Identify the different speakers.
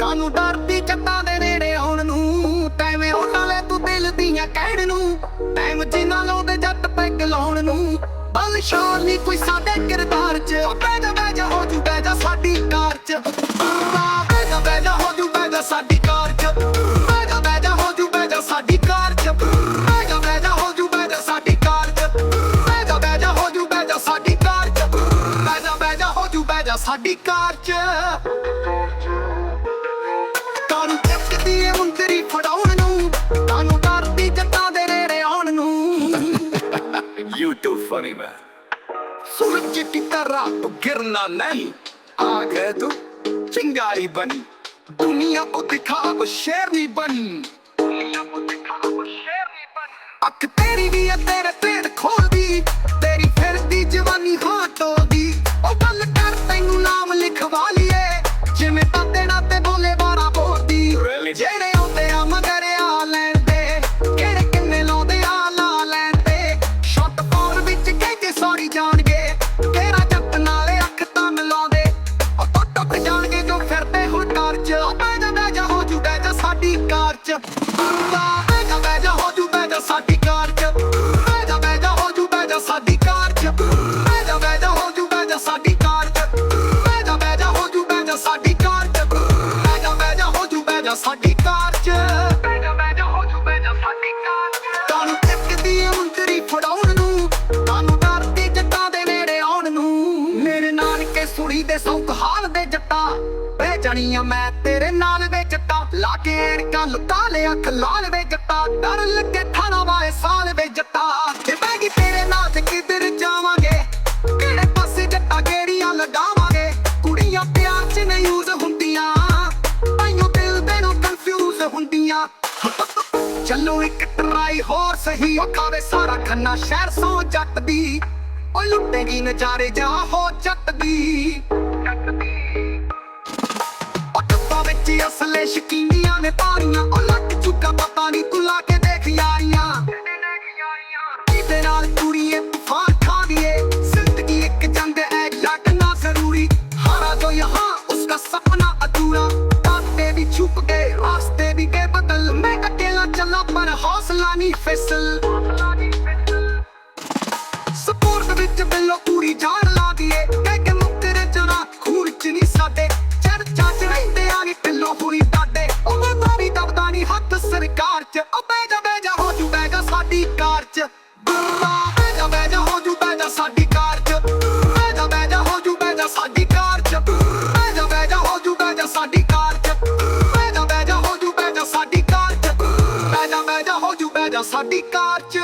Speaker 1: ਕਾਨੂੰ ਡਰਦੀ ਚੱਤਾਂ ਦੇ ਨੇੜੇ ਆਉਣ ਨੂੰ। ਟਾਈਮ ਉਹਨਾਂ ਲੈ ਤੂੰ ਦਿਲ ਦੀਆਂ ਕਹਿਣ ਨੂੰ। ਟਾਈਮ ਜਿਨ੍ਹਾਂ ਲਾਉਂਦੇ ਜੱਟ ਪੈਗ ਲਾਉਣ ਨੂੰ। ਬਲ ਸ਼ਾਨ ਨਹੀਂ ਕੋਈ ਸਾਡੇ ਕਿਰਦਾਰ ਚ। ਉਹ ਬਹਿ ਹੋ ਜੂ, ਬਹਿ ਜਾ ਸਾਡੀ ਕਾਰ ਚ। ਸਾਡੀ ਕਾਰ 'ਚ। ਕਾਨੂੰ ਟਿਕਦੀ ਏ ਮੁੰਦਰੀ ਫੜਾਉਣ ਨੂੰ ਕਾਨੂੰ ਡਰਦੀ ਜੱਟਾਂ ਦੇ ਰੇੜੇ ਆਉਣ ਨੂੰ। ਯੂ ਟੂ ਫਨੀ ਮੈਨ ਸੂਰਜ ਦੀ ਤਰ੍ਹਾਂ ਤੂੰ ਗਿਰਨਾ ਨਹੀਂ ਆ ਗਏ ਤੂੰ ਚਿੰਗਾਰੀ ਬਣੀ। ਦੁਨੀਆ ਕੋ ਦਿਖਾ ਸ਼ੇਰ ਸ਼ੇਰਨੀ ਬਣੀ। ਦੁਨੀਆ ਕੋ ਦਿਖਾ ਉਹ ਸ਼ੇਰਨੀ ਬਣੀ। ਅੱਖ ਤੇਰੀ ਵੀ ਹੈ ਤੇਰੇ जिਵੇਂ ਤਾਤੇ ਨਾਤੇ ਬੋਲੇ ਬਾਰਾ ਸੁਣੀ ਦੇ ਸੌਕ ਹਾਲ ਦੇ ਜੱਟਾਂ। ਬਹਿ ਜਾਣੀਆਂ ਮੈਂ ਤੇਰੇ ਨਾਲ ਵੇ ਜੱਟਾਂ। ਲਾ ਕੇ ਐਨਕਾਂ ਲੁਕਾ ਲੈ ਅੱਖ ਵੇ ਜੱਟਾਂ। ਡਰ ਲੱਗੇ ਥਾਣਾ ਵਾਏ ਸਾਲ ਵੇ ਜੱਟਾਂ। ਤੇ ਬਹਿ ਗਈ ਤੇਰੇ ਨਾਲ ਤੇ ਕਿੱਧਰ ਜਾਵਾਂਗੇ? ਕਿਹੜੇ ਪਾਸੇ ਜੱਟਾਂ ਗੇੜੀਆਂ ਲਗਾਵਾਂਗੇ? ਕੁੜੀਆਂ ਪਿਆਰ ਚ ਨਹੀਂ ਯੂਜ਼ ਹੁੰਦੀਆਂ। ਆਈਓ ਦਿਲ ਦੇ ਨੂੰ ਕਨਫਿਊਜ਼ ਹੁੰਦੀਆਂ। ਚੱਲੋ ਇੱਕ ਟਰਾਈ ਹੋਰ ਸਹੀ। ਉਹ ਖਾਵੇ ਸਾਰਾ ਖੰਨਾ ਸ਼ਹਿਰ ਸੋ ਜੱਟ ਦੀ ਓ ਲੁੱਟੇਗੀ ਨਚਾਰੇ ਜਾ ਹੋ ਚੱਟ ਦੀ ਓ ਵਿੱਚ ਅਸਲੇ ਸ਼ਕੀਨੀਆਂ ਨੇ ਪਾਰੀਆਂ ਓ ਲੱਗ ਚੁੱਕਾ ਪਤਾ ਨਹੀਂ ਤੂੰ ਲਾ ਕੇ ਦੇਖ ਯਾਰੀਆਂ ਕਿਤੇ ਨਾਲ ਕੁੜੀਏ, ਤੂਫਾਨ ਖਾਦੀਏ? ਜ਼ਿੰਦਗੀ ਇੱਕ ਜੰਗ ਹੈ ਲੜਨਾ ਜ਼ਰੂਰੀ। ਹਾਰਾ ਜੋ ਯਹਾਂ ਉਸਕਾ ਸੁਪਨਾ ਅਧੂਰਾ। ਰਾਸਤੇ ਵੀ ਛੁਪ ਗਏ ਰਾਸਤੇ ਵੀ ਗਏ ਬਦਲ। ਮੈਂ ਅਕੇਲਾ ਚੱਲਾ, ਪਰ ਹੌਸਲਾ ਨਹੀਂ ਫਿਸਲ। ਹੌਸਲਾ ਨਹੀਂ ਬਿੱਲੋ ਲਾ ਦੀਏ ਕਹਿ ਕੇ ਮੁੱਕਰੇ ਜਰਾ ਖੂਨ ਚ ਨਹੀਂ ਸਾਡੇ ਚਰਚਾ ਚ ਰਹਿੰਦੇ ਆ ਨੀ ਢਿੱਲੋਂ ਹੁਣੀ ਡਾਡੇ ਉਹ ਮਾਰੀ ਦਬਦਾ ਨਹੀਂ ਹੱਥ ਸਰਕਾਰ ਚ ਉਹ ਜਾ ਬਹਿ ਜਾ ਹੋ ਜੂ ਬਹਿ ਸਾਡੀ ਕਾਰ ਚ ਬੁੱਲਾ ਬਹਿ ਜਾ ਬਹਿ ਜਾ ਹੋ ਜੂ ਬਹਿ ਜਾ ਸਾਡੀ ਕਾਰ ਚ ਬਹਿ ਜਾ ਬਹਿ ਜਾ ਹੋ ਜੂ ਬਹਿ ਜਾ ਸਾਡੀ ਕਾਰ ਚ ਬਹਿ ਜਾ ਬਹਿ ਜਾ ਹੋ ਜੂ ਬਹਿ ਜਾ ਸਾਡੀ ਕਾਰ ਚ ਬਹਿ ਜਾ ਬਹਿ ਜਾ ਹੋ ਜੂ ਬਹਿ ਜਾ ਸਾਡੀ ਕਾਰ ਚ ਬਹਿ ਜਾ ਬਹਿ ਜਾ ਹੋ ਜੂ ਬਹਿ ਜਾ ਸਾਡੀ ਕਾਰ ਚ